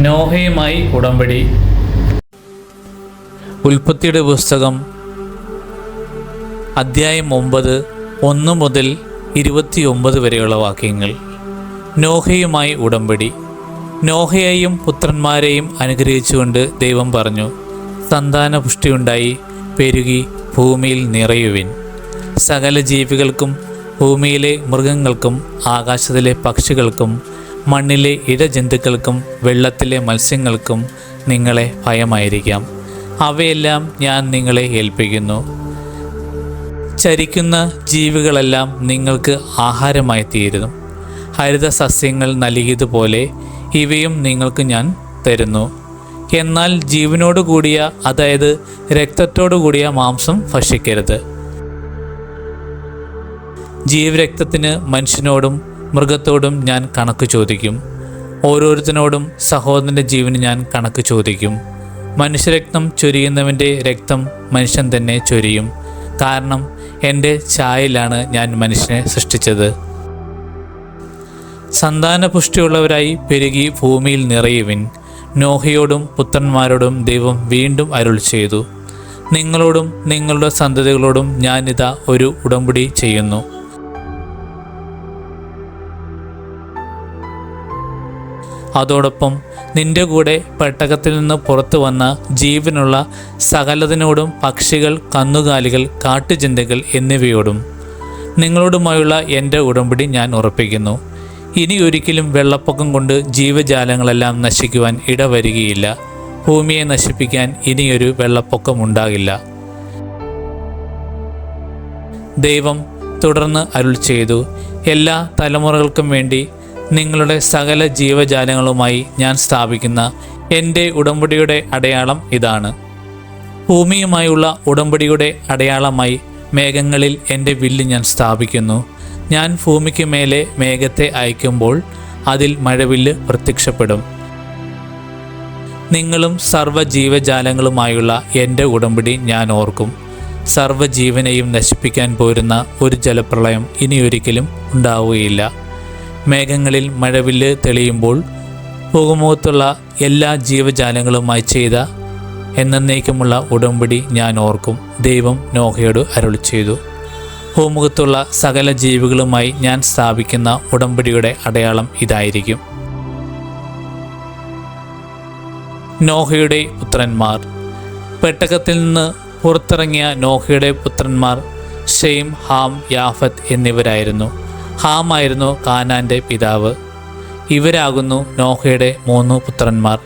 നോഹയുമായി ഉടമ്പടി. ഉൽപ്പത്തിയുടെ പുസ്തകം അദ്ധ്യായം ഒമ്പത് ഒന്ന് മുതൽ ഇരുപത്തിയൊമ്പത് വരെയുള്ള വാക്യങ്ങൾ. നോഹയുമായി ഉടമ്പടി. നോഹയെയും പുത്രന്മാരെയും അനുഗ്രഹിച്ചുകൊണ്ട് ദൈവം പറഞ്ഞു സന്താന പുഷ്ടിയുണ്ടായി പെരുകി ഭൂമിയിൽ നിറയുവിൻ. സകല ജീവികൾക്കും ഭൂമിയിലെ മൃഗങ്ങൾക്കും ആകാശത്തിലെ പക്ഷികൾക്കും മണ്ണിലെ ഇഴജന്തുക്കൾക്കും വെള്ളത്തിലെ മത്സ്യങ്ങൾക്കും നിങ്ങളെ ഭയമായിരിക്കാം. അവയെല്ലാം ഞാൻ നിങ്ങളെ ഏൽപ്പിക്കുന്നു. ചരിക്കുന്ന ജീവികളെല്ലാം നിങ്ങൾക്ക് ആഹാരമായി തീരുന്നു ഹരിത സസ്യങ്ങൾ നൽകിയതുപോലെ ഇവയും നിങ്ങൾക്ക് ഞാൻ തരുന്നു. എന്നാൽ ജീവനോട് കൂടിയ അതായത് രക്തത്തോടു കൂടിയ മാംസം ഭക്ഷിക്കരുത്. ജീവരക്തത്തിന് മനുഷ്യനോടും മൃഗത്തോടും ഞാൻ കണക്ക് ചോദിക്കും. ഓരോരുത്തനോടും സഹോദരന്റെ ജീവന് ഞാൻ കണക്ക് ചോദിക്കും. മനുഷ്യരക്തം ചൊരിയുന്നവന്റെ രക്തം മനുഷ്യൻ തന്നെ ചൊരിയും. കാരണം എന്റെ ചായയിലാണ് ഞാൻ മനുഷ്യനെ സൃഷ്ടിച്ചത്. സന്താനപുഷ്ടിയുള്ളവരായി പെരുകി ഭൂമിയിൽ നിറയുവിൻ. നോഹയോടും പുത്രന്മാരോടും ദൈവം വീണ്ടും അരുൾ ചെയ്തു. നിങ്ങളോടും നിങ്ങളുടെ സന്തതികളോടും ഞാനിതാ ഒരു ഉടമ്പടി ചെയ്യുന്നു. അതോടൊപ്പം നിന്റെ കൂടെ പെട്ടകത്തിൽ നിന്ന് പുറത്തു വന്ന ജീവനുള്ള സകലതിനോടും പക്ഷികൾ കന്നുകാലികൾ കാട്ടുചിന്തകൾ എന്നിവയോടും നിങ്ങളോടുമായുള്ള എന്റെ ഉടമ്പടി ഞാൻ ഉറപ്പിക്കുന്നു. ഇനി ഒരിക്കലും വെള്ളപ്പൊക്കം കൊണ്ട് ജീവജാലങ്ങളെല്ലാം നശിക്കുവാൻ ഇടവരികയില്ല. ഭൂമിയെ നശിപ്പിക്കാൻ ഇനിയൊരു വെള്ളപ്പൊക്കം ഉണ്ടാകില്ല. ദൈവം തുടർന്ന് അരുൾ ചെയ്തു. എല്ലാ തലമുറകൾക്കും വേണ്ടി നിങ്ങളുടെ സകല ജീവജാലങ്ങളുമായി ഞാൻ സ്ഥാപിക്കുന്ന എന്റെ ഉടമ്പടിയുടെ അടയാളം ഇതാണ്. ഭൂമിയുമായുള്ള ഉടമ്പടിയുടെ അടയാളമായി മേഘങ്ങളിൽ എന്റെ വില്ല് ഞാൻ സ്ഥാപിക്കുന്നു. ഞാൻ ഭൂമിക്ക് മേലെ മേഘത്തെ അയക്കുമ്പോൾ അതിൽ മഴവില്ല് പ്രത്യക്ഷപ്പെടും. നിങ്ങളും സർവജീവജാലങ്ങളുമായുള്ള എന്റെ ഉടമ്പടി ഞാൻ ഓർക്കും. സർവജീവനെയും നശിപ്പിക്കാൻ പോരുന്ന ഒരു ജലപ്രളയം ഇനിയൊരിക്കലും ഉണ്ടാവുകയില്ല. മേഘങ്ങളിൽ മഴവില്ല് തെളിയുമ്പോൾ ഭൂമുഖത്തുള്ള എല്ലാ ജീവജാലങ്ങളുമായി ചെയ്ത എന്നേക്കുമുള്ള ഉടമ്പടി ഞാൻ ഓർക്കും. ദൈവം നോഹയോട് അരുളി ചെയ്തു. ഭൂമുഖത്തുള്ള സകല ജീവികളുമായി ഞാൻ സ്ഥാപിക്കുന്ന ഉടമ്പടിയുടെ അടയാളം ഇതായിരിക്കും. നോഹയുടെ പുത്രന്മാർ. പെട്ടകത്തിൽ നിന്ന് പുറത്തിറങ്ങിയ നോഹയുടെ പുത്രന്മാർ ഷെയ്ം ഹാം യാഫത്ത് എന്നിവരായിരുന്നു. ഹാം ആയിരുന്നു കാനാന്റെ പിതാവ്. ഇവരാകുന്നു നോഹയുടെ മൂന്ന് പുത്രന്മാർ.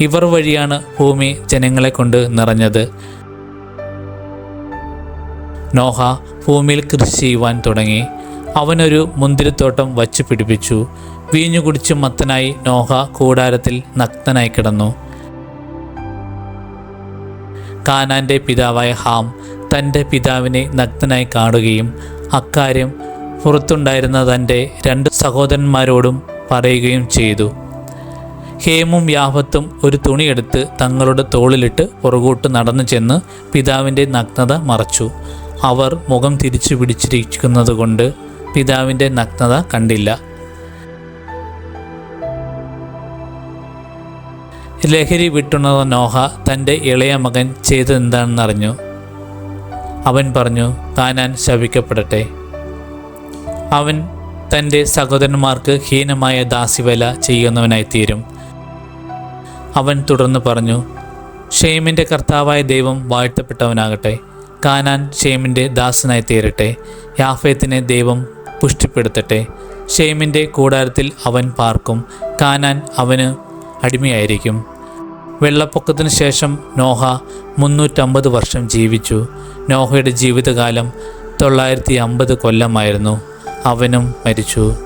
ഇവർ വഴിയാണ് ഭൂമി ജനങ്ങളെ കൊണ്ട് നിറഞ്ഞത്. നോഹ ഭൂമിയിൽ കൃഷി ചെയ്യുവാൻ തുടങ്ങി. അവനൊരു മുന്തിരിത്തോട്ടം വച്ചു പിടിപ്പിച്ചു. വീഞ്ഞു കുടിച്ച് മത്തനായി നോഹ കൂടാരത്തിൽ നഗ്നനായി കിടന്നു. കാനാന്റെ പിതാവായ ഹാം തന്റെ പിതാവിനെ നഗ്നനായി കാണുകയും അക്കാര്യം പുറത്തുണ്ടായിരുന്ന തന്റെ രണ്ട് സഹോദരന്മാരോടും പറയുകയും ചെയ്തു. ഹേമും യാഹത്തും ഒരു തുണിയെടുത്ത് തങ്ങളുടെ തോളിലിട്ട് പുറകോട്ട് നടന്നു ചെന്ന് പിതാവിന്റെ നഗ്നത മറച്ചു. അവർ മുഖം തിരിച്ചു പിടിച്ചിരിക്കുന്നത് കൊണ്ട് പിതാവിന്റെ നഗ്നത കണ്ടില്ല. ലഹരി വിട്ടുണർന്ന നോഹ തന്റെ ഇളയ മകൻ ചെയ്തതെന്താണെന്നറിഞ്ഞു. അവൻ പറഞ്ഞു താനാൻ ശപിക്കപ്പെടട്ടെ. അവൻ തന്റെ സഹോദരന്മാർക്ക് ഹീനമായ ദാസിവേല ചെയ്യുന്നവനായിത്തീരും. അവൻ തുടർന്ന് പറഞ്ഞു ഷെയ്മിന്റെ കർത്താവായ ദൈവം വാഴ്ത്തപ്പെട്ടവനാകട്ടെ. കാനാൻ ഷെയ്മിന്റെ ദാസനായി തീരട്ടെ യാഫേത്തിനെ ദൈവം പുഷ്ടിപ്പെടുത്തട്ടെ. ഷെയ്മിന്റെ കൂടാരത്തിൽ അവൻ പാർക്കും. കാനാൻ അവന് അടിമയായിരിക്കും. വെള്ളപ്പൊക്കത്തിന് ശേഷം നോഹ മുന്നൂറ്റമ്പത് വർഷം ജീവിച്ചു. നോഹയുടെ ജീവിതകാലം തൊള്ളായിരത്തി അമ്പത് കൊല്ലമായിരുന്നു. അവനും മരിച്ചു.